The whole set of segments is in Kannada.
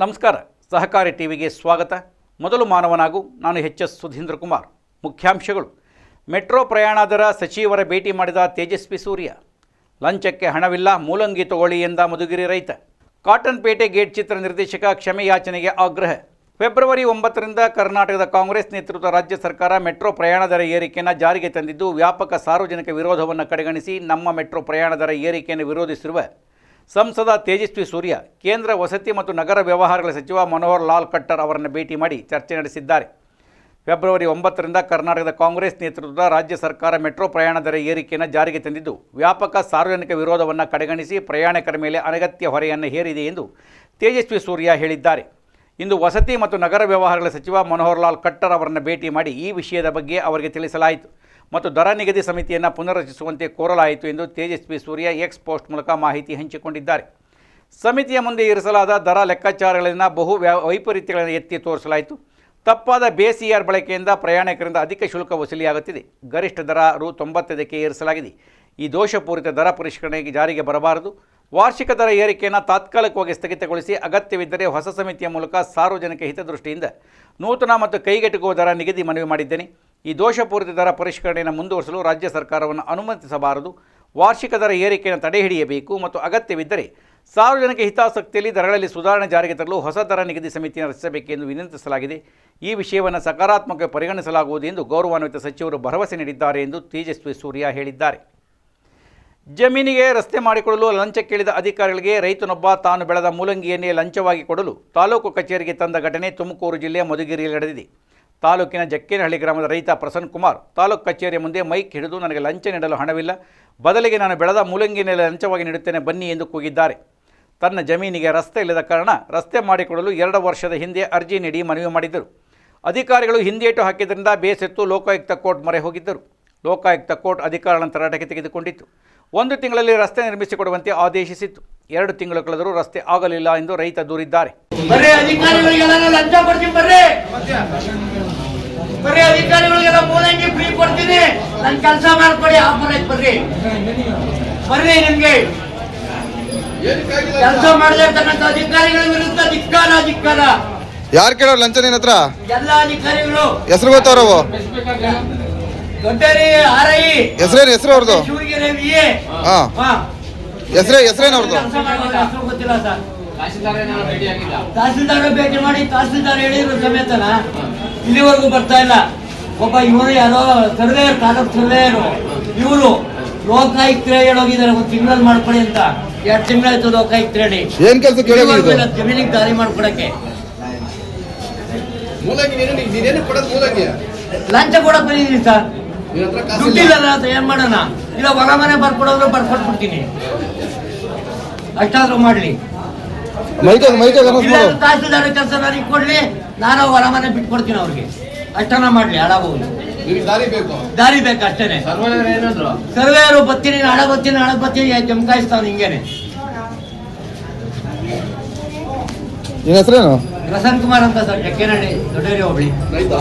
ನಮಸ್ಕಾರ. ಸಹಕಾರಿ ಟಿವಿಗೆ ಸ್ವಾಗತ. ಮೊದಲು ಮಾನವನಾಗು, ನಾನು ಎಚ್ ಎಸ್ ಸುಧೀಂದ್ರ ಕುಮಾರ್. ಮುಖ್ಯಾಂಶಗಳು. ಮೆಟ್ರೋ ಪ್ರಯಾಣ ದರ ಸಚಿವರ ಭೇಟಿ ಮಾಡಿದ ತೇಜಸ್ವಿ ಸೂರ್ಯ. ಲಂಚಕ್ಕೆ ಹಣವಿಲ್ಲ, ಮೂಲಂಗಿ ತಗೊಳ್ಳಿ ಎಂದ ಮಧುಗಿರಿ ರೈತ. ಕಾಟನ್ ಪೇಟೆ ಗೇಟ್ ಚಿತ್ರ ನಿರ್ದೇಶಕ ಕ್ಷಮೆ ಯಾಚನೆಗೆ ಆಗ್ರಹ. ಫೆಬ್ರವರಿ ಒಂಬತ್ತರಿಂದ ಕರ್ನಾಟಕದ ಕಾಂಗ್ರೆಸ್ ನೇತೃತ್ವದ ರಾಜ್ಯ ಸರ್ಕಾರ ಮೆಟ್ರೋ ಪ್ರಯಾಣ ದರ ಏರಿಕೆಯನ್ನು ಜಾರಿಗೆ ತಂದಿದ್ದು, ವ್ಯಾಪಕ ಸಾರ್ವಜನಿಕ ವಿರೋಧವನ್ನು ಕಡೆಗಣಿಸಿ ನಮ್ಮ ಮೆಟ್ರೋ ಪ್ರಯಾಣ ದರ ಏರಿಕೆಯನ್ನು ವಿರೋಧಿಸಿರುವ ಸಂಸದ ತೇಜಸ್ವಿ ಸೂರ್ಯ, ಕೇಂದ್ರ ವಸತಿ ಮತ್ತು ನಗರ ವ್ಯವಹಾರಗಳ ಸಚಿವ ಮನೋಹರ್ ಲಾಲ್ ಖಟ್ಟರ್ ಅವರನ್ನು ಭೇಟಿ ಮಾಡಿ ಚರ್ಚೆ ನಡೆಸಿದ್ದಾರೆ. ಫೆಬ್ರವರಿ ಒಂಬತ್ತರಿಂದ ಕರ್ನಾಟಕದ ಕಾಂಗ್ರೆಸ್ ನೇತೃತ್ವದ ರಾಜ್ಯ ಸರ್ಕಾರ ಮೆಟ್ರೋ ಪ್ರಯಾಣ ದರ ಏರಿಕೆಯನ್ನು ಜಾರಿಗೆ ತಂದಿದ್ದು, ವ್ಯಾಪಕ ಸಾರ್ವಜನಿಕ ವಿರೋಧವನ್ನು ಕಡೆಗಣಿಸಿ ಪ್ರಯಾಣಿಕರ ಮೇಲೆ ಅನಗತ್ಯ ಹೊರೆಯನ್ನು ಹೇರಿದೆ ಎಂದು ತೇಜಸ್ವಿ ಸೂರ್ಯ ಹೇಳಿದ್ದಾರೆ. ಇಂದು ವಸತಿ ಮತ್ತು ನಗರ ವ್ಯವಹಾರಗಳ ಸಚಿವ ಮನೋಹರ್ ಲಾಲ್ ಖಟ್ಟರ್ ಅವರನ್ನು ಭೇಟಿ ಮಾಡಿ ಈ ವಿಷಯದ ಬಗ್ಗೆ ಅವರಿಗೆ ತಿಳಿಸಲಾಯಿತು. ಮತ್ತು ದರ ನಿಗದಿ ಸಮಿತಿಯನ್ನು ಪುನರ್ರಚಿಸುವಂತೆ ಕೋರಲಾಯಿತು ಎಂದು ತೇಜಸ್ವಿ ಸೂರ್ಯ ಎಕ್ಸ್ ಪೋಸ್ಟ್ ಮೂಲಕ ಮಾಹಿತಿ ಹಂಚಿಕೊಂಡಿದ್ದಾರೆ. ಸಮಿತಿಯ ಮುಂದೆ ಇರಿಸಲಾದ ದರ ಲೆಕ್ಕಾಚಾರಗಳಲ್ಲಿನ ಬಹು ವೈಪರೀತ್ಯಗಳನ್ನು ಎತ್ತಿ ತೋರಿಸಲಾಯಿತು. ತಪ್ಪಾದ ಬೇಸಿಆರ್ ಬಳಕೆಯಿಂದ ಪ್ರಯಾಣಿಕರಿಂದ ಅಧಿಕ ಶುಲ್ಕ ವಸೂಲಿಯಾಗುತ್ತಿದೆ. ಗರಿಷ್ಠ ದರ ರು ತೊಂಬತ್ತೈದಕ್ಕೆ ಏರಿಸಲಾಗಿದೆ. ಈ ದೋಷಪೂರಿತ ದರ ಪರಿಷ್ಕರಣೆಗೆ ಜಾರಿಗೆ ಬರಬಾರದು. ವಾರ್ಷಿಕ ದರ ಏರಿಕೆಯನ್ನು ತಾತ್ಕಾಲಿಕವಾಗಿ ಸ್ಥಗಿತಗೊಳಿಸಿ ಅಗತ್ಯವಿದ್ದರೆ ಹೊಸ ಸಮಿತಿಯ ಮೂಲಕ ಸಾರ್ವಜನಿಕ ಹಿತದೃಷ್ಟಿಯಿಂದ ನೂತನ ಮತ್ತು ಕೈಗೆಟುಕುವ ದರ ನಿಗದಿ ಮನವಿ ಮಾಡಿದ್ದೇನೆ. ಈ ದೋಷಪೂರಿತ ದರ ಪರಿಷ್ಕರಣೆಯನ್ನು ಮುಂದುವರಿಸಲು ರಾಜ್ಯ ಸರ್ಕಾರವನ್ನು ಅನುಮತಿಸಬಾರದು. ವಾರ್ಷಿಕ ದರ ಏರಿಕೆಯನ್ನು ತಡೆಹಿಡಿಯಬೇಕು ಮತ್ತು ಅಗತ್ಯವಿದ್ದರೆ ಸಾರ್ವಜನಿಕ ಹಿತಾಸಕ್ತಿಯಲ್ಲಿ ದರಗಳಲ್ಲಿ ಸುಧಾರಣೆ ಜಾರಿಗೆ ತರಲು ಹೊಸ ದರ ನಿಗದಿ ಸಮಿತಿಯನ್ನು ರಚಿಸಬೇಕೆಂದು ವಿನಂತಿಸಲಾಗಿದೆ. ಈ ವಿಷಯವನ್ನು ಸಕಾರಾತ್ಮಕವಾಗಿ ಪರಿಗಣಿಸಲಾಗುವುದು ಎಂದು ಗೌರವಾನ್ವಿತ ಸಚಿವರು ಭರವಸೆ ನೀಡಿದ್ದಾರೆ ಎಂದು ತೇಜಸ್ವಿ ಸೂರ್ಯ ಹೇಳಿದ್ದಾರೆ. ಜಮೀನಿಗೆ ರಸ್ತೆ ಮಾಡಿಕೊಡಲು ಲಂಚ ಕೇಳಿದ ಅಧಿಕಾರಿಗಳಿಗೆ ರೈತನೊಬ್ಬ ತಾನು ಬೆಳೆದ ಮೂಲಂಗಿಯನ್ನೇ ಲಂಚವಾಗಿ ಕೊಡಲು ತಾಲೂಕು ಕಚೇರಿಗೆ ತಂದ ಘಟನೆ ತುಮಕೂರು ಜಿಲ್ಲೆಯ ಮಧುಗಿರಿಯಲ್ಲಿ ನಡೆದಿದೆ. ತಾಲೂಕಿನ ಜಕ್ಕೇನಹಳ್ಳಿ ಗ್ರಾಮದ ರೈತ ಪ್ರಸನ್ನ ಕುಮಾರ್, ತಾಲೂಕು ಕಚೇರಿಯ ಮುಂದೆ ಮೈಕ್ ಹಿಡಿದು ನನಗೆ ಲಂಚ ನೀಡಲು ಹಣವಿಲ್ಲ. ಬದಲಿಗೆ ನಾನು ಬೆಳೆದ ಮೂಲಂಗಿನಲ್ಲಿ ಲಂಚವಾಗಿ ನೀಡುತ್ತೇನೆ, ಬನ್ನಿ ಎಂದು ಕೂಗಿದ್ದಾರೆ. ತನ್ನ ಜಮೀನಿಗೆ ರಸ್ತೆ ಇಲ್ಲದ ಕಾರಣ ರಸ್ತೆ ಮಾಡಿಕೊಡಲು ಎರಡು ವರ್ಷದ ಹಿಂದೆ ಅರ್ಜಿ ನೀಡಿ ಮನವಿ ಮಾಡಿದ್ದರು. ಅಧಿಕಾರಿಗಳು ಹಿಂದೇಟು ಹಾಕಿದ್ದರಿಂದ ಬೇಸೆತ್ತು ಲೋಕಾಯುಕ್ತ ಕೋರ್ಟ್ ಮೊರೆ ಹೋಗಿದ್ದರು. ಲೋಕಾಯುಕ್ತ ಕೋರ್ಟ್ ಅಧಿಕಾರಿಗಳನ್ನು ತರಾಟೆಗೆ ತೆಗೆದುಕೊಂಡಿತ್ತು. ಒಂದು ತಿಂಗಳಲ್ಲಿ ರಸ್ತೆ ನಿರ್ಮಿಸಿಕೊಡುವಂತೆ ಆದೇಶಿಸಿತ್ತು. ಎರಡು ತಿಂಗಳು ಕಳೆದರೂ ರಸ್ತೆ ಆಗಲಿಲ್ಲ ಎಂದು ರೈತ ದೂರಿದ್ದಾರೆ. ಬರ್ರಿ ಅಧಿಕಾರಿಗಳಿಗೆಲ್ಲ ಮೂಲಂಗಿ ಫ್ರೀ ಕೊಡ್ತೀನಿ. ನನ್ ಕೆಲಸ ಮಾಡ್ಕೊಡಿ ಆಫರ್ ಐತ್ ಬರ್ರಿ. ಬರ್ರಿ ನಿಮ್ಗೆ. ಕೆಲಸ ಮಾಡ್ಲೇತಕ್ಕಂಥ ಅಧಿಕಾರಿಗಳ ವಿರುದ್ಧ ಧಿಕ್ಕಾರ ಧಿಕ್ಕಾರ. ಯಾರು ಕೇಳೋರು ಲಂಚ ನಿನ್ನ ಹತ್ರ? ಎಲ್ಲ ಅಧಿಕಾರಿಗಳು. ಹೆಸರು ಗೊತ್ತವ್ರವು ದೊಡ್ಡರಿ ಆರೈ ಹೆಸರೇನು ಹೆಸರು ಅವ್ರದ್ದು ಶಿವಗಿರಿ ವಿ ಎ. ಹಾ. ಹಾ. ಹೆಸರೇ ಹೆಸರೇನು ಅವ್ರದ್ದು ಕೆಲಸ ಮಾಡೋದು ಗೊತ್ತಿಲ್ಲ ಸರ್. ತಹಸೀಲ್ದಾರ್ ಭೇಟಿ ಮಾಡಿ ತಹಸೀಲ್ದಾರ್ ಹೇಳಿದ್ರು ಸಮೇತನ. ಇಲ್ಲಿವರೆಗೂ ಬರ್ತಾ ಇಲ್ಲ. ಒಬ್ಬ ಇವರು ಯಾರೋ ಸರ್ವೇಯರ್ ತಾಲೂಕ್ ಸರ್ವೇಯರು ಇವರು ಲೋಕಾಯುಕ್ತರೇ ಹೇಳೋಗಿದ್ದಾರೆ ಒಂದು ತಿಂಗಳಲ್ಲಿ ಮಾಡ್ಕೊಡಿ ಅಂತ. ಎರಡು ತಿಂಗಳಾಯ್ತು ಲೋಕಾಯುಕ್ತ ಹೇಳಿ. ಏನ್ ಕೆಲಸ ಜಮೀನಿಗೆ ದಾರಿ ಮಾಡ್ಕೊಡಕ್ಕೆ ಮೂಲಂಗಿ ನೀನು ನೀನೇನು ಕೊಡೋದು ಮೂಲಂಗಿ ಲಂಚ ಕೊಡಕ್ ಬಂದಿದ್ದೀನಿ ಸರ್. ದುಡ್ಡಿಲ್ಲ ಅಂತ ಏನ್ ಮಾಡೋಣ? ಇಲ್ಲ ಹೊರ ಮನೆ ಬರ್ಕೊಡೋದ್ರು ಬರ್ಕೊಟ್ಬಿಡ್ತೀನಿ. ಅಷ್ಟಾದ್ರೂ ಮಾಡ್ಲಿ. ತಹಸೀಲ್ದಾರ್ ಕೆಲಸ ನನಗೆ ಕೊಡ್ಲಿ ನಾನು ಹೊರಮನೆ ಬಿಟ್ಕೊಡ್ತೀನಿ ಅವ್ರಿಗೆ. ಅಷ್ಟನ್ನ ಮಾಡ್ಲಿ ಹಾಳಾಗೋದು ದಾರಿ ಬೇಕು. ದಾರಿ ಬೇಕು ಅಷ್ಟೇನೆ. ಏನಂದ್ರು? ಸರ್ವೇಯರು ಬತ್ತೀನಿ ನಾಳೆ ಬತ್ತೀನಿ ನಾಳೆ ಬತ್ತೀನಿ ಚಮಕಾಯಿಸ್ತಾವ್ ಹಿಂಗೇನೆ ಹೆಸರೇನು? ಪ್ರಸನ್ನ ಕುಮಾರ್ ಅಂತ ಸರ್ ಜಕ್ಕೇನಹಳ್ಳಿ ದೊಡ್ಡೇರಿ ಹೋಬಳಿ. ರೈತ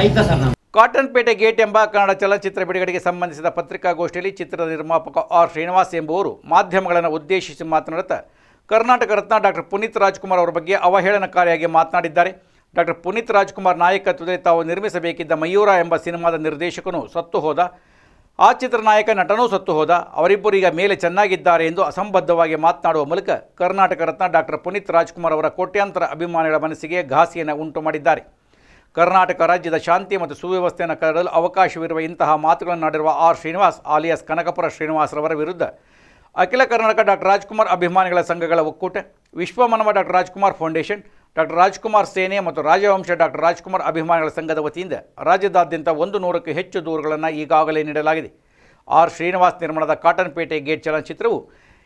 ರೈತ ಸರ್ ನಾನು. ಕಾಟನ್ ಪೇಟೆ ಗೇಟ್ ಎಂಬ ಕನ್ನಡ ಚಲನಚಿತ್ರ ಬಿಡುಗಡೆಗೆ ಸಂಬಂಧಿಸಿದ ಪತ್ರಿಕಾಗೋಷ್ಠಿಯಲ್ಲಿ ಚಿತ್ರದ ನಿರ್ಮಾಪಕ ಆರ್ ಶ್ರೀನಿವಾಸ್ ಎಂಬುವರು ಮಾಧ್ಯಮಗಳನ್ನು ಉದ್ದೇಶಿಸಿ ಮಾತನಾಡುತ್ತಾ ಕರ್ನಾಟಕ ರತ್ನ ಡಾಕ್ಟರ್ ಪುನೀತ್ ರಾಜ್ಕುಮಾರ್ ಅವರ ಬಗ್ಗೆ ಅವಹೇಳನಕಾರಿಯಾಗಿ ಮಾತನಾಡಿದ್ದಾರೆ. ಡಾಕ್ಟರ್ ಪುನೀತ್ ರಾಜ್ಕುಮಾರ್ ನಾಯಕತ್ವದಲ್ಲಿ ತಾವು ನಿರ್ಮಿಸಬೇಕಿದ್ದ ಮಯೂರ ಎಂಬ ಸಿನಿಮಾದ ನಿರ್ದೇಶಕನು ಸತ್ತು ಹೋದ. ಆ ಚಿತ್ರನಾಯಕ ನಟನೂ ಸತ್ತು ಹೋದ. ಅವರಿಬ್ಬರು ಈಗ ಮೇಲೆ ಚೆನ್ನಾಗಿದ್ದಾರೆ ಎಂದು ಅಸಂಬದ್ಧವಾಗಿ ಮಾತನಾಡುವ ಮೂಲಕ ಕರ್ನಾಟಕ ರತ್ನ ಡಾಕ್ಟರ್ ಪುನೀತ್ ರಾಜ್ಕುಮಾರ್ ಅವರ ಕೋಟ್ಯಾಂತರ ಅಭಿಮಾನಿಗಳ ಮನಸ್ಸಿಗೆ ಘಾಸಿಯನ್ನು ಉಂಟು ಮಾಡಿದ್ದಾರೆ. ಕರ್ನಾಟಕ ರಾಜ್ಯದ ಶಾಂತಿ ಮತ್ತು ಸುವ್ಯವಸ್ಥೆಯನ್ನು ಕರಡಲು ಅವಕಾಶವಿರುವ ಇಂತಹ ಮಾತುಗಳನ್ನು ಆಡಿರುವ ಆರ್ ಶ್ರೀನಿವಾಸ್ ಆಲಿಯಾಸ್ ಕನಕಪುರ ಶ್ರೀನಿವಾಸರವರ ವಿರುದ್ಧ. ಅಖಿಲ ಕರ್ನಾಟಕ ಡಾಕ್ಟರ್ ರಾಜ್ಕುಮಾರ್ ಅಭಿಮಾನಿಗಳ ಸಂಘಗಳ ಒಕ್ಕೂಟ, Vishwamanava doctor Rajkumar foundation doctor Rajkumar Sene ಮತ್ತು ರಾಜವಂಶ ಡಾಕ್ಟರ್ ರಾಜ್ಕುಮಾರ್ ಅಭಿಮಾನಿಗಳ ಸಂಘದ ವತಿಯಿಂದ ರಾಜ್ಯದಾದ್ಯಂತ ಒಂದು ನೂರಕ್ಕೂ ಹೆಚ್ಚು ದೂರುಗಳನ್ನು ಈಗಾಗಲೇ ನೀಡಲಾಗಿದೆ. ಆರ್ ಶ್ರೀನಿವಾಸ್ ನಿರ್ಮಾಣದ ಕಾಟನ್ಪೇಟೆ ಗೇಟ್ ಚಲನಚಿತ್ರವು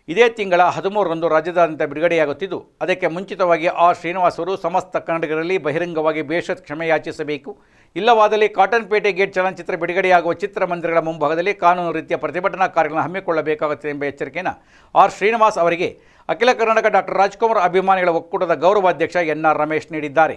ಇದೇ ತಿಂಗಳ ಹದಿಮೂರರಂದು ರಾಜ್ಯದಾದ್ಯಂತ ಬಿಡುಗಡೆಯಾಗುತ್ತಿದ್ದು, ಅದಕ್ಕೆ ಮುಂಚಿತವಾಗಿ ಆರ್ ಶ್ರೀನಿವಾಸ್ ಅವರು ಸಮಸ್ತ ಕನ್ನಡಿಗರಲ್ಲಿ ಬಹಿರಂಗವಾಗಿ ಬೇಷತ್ ಕ್ಷಮೆ ಯಾಚಿಸಬೇಕು ಇಲ್ಲವಾದಲ್ಲಿ ಕಾಟನ್ ಪೇಟೆ ಗೇಟ್ ಚಲನಚಿತ್ರ ಬಿಡುಗಡೆಯಾಗುವ ಚಿತ್ರಮಂದಿರಗಳ ಮುಂಭಾಗದಲ್ಲಿ ಕಾನೂನು ರೀತಿಯ ಪ್ರತಿಭಟನಾ ಕಾರ್ಯಗಳನ್ನು ಹಮ್ಮಿಕೊಳ್ಳಬೇಕಾಗುತ್ತದೆ ಎಂಬ ಎಚ್ಚರಿಕೆಯನ್ನು ಆರ್ ಶ್ರೀನಿವಾಸ್ ಅವರಿಗೆ. ಅಖಿಲ ಕರ್ನಾಟಕ ಡಾಕ್ಟರ್ ರಾಜ್ಕುಮಾರ್ ಅಭಿಮಾನಿಗಳ ಒಕ್ಕೂಟದ ಗೌರವಾಧ್ಯಕ್ಷ ಎನ್ ಆರ್ ರಮೇಶ್ ನೀಡಿದ್ದಾರೆ.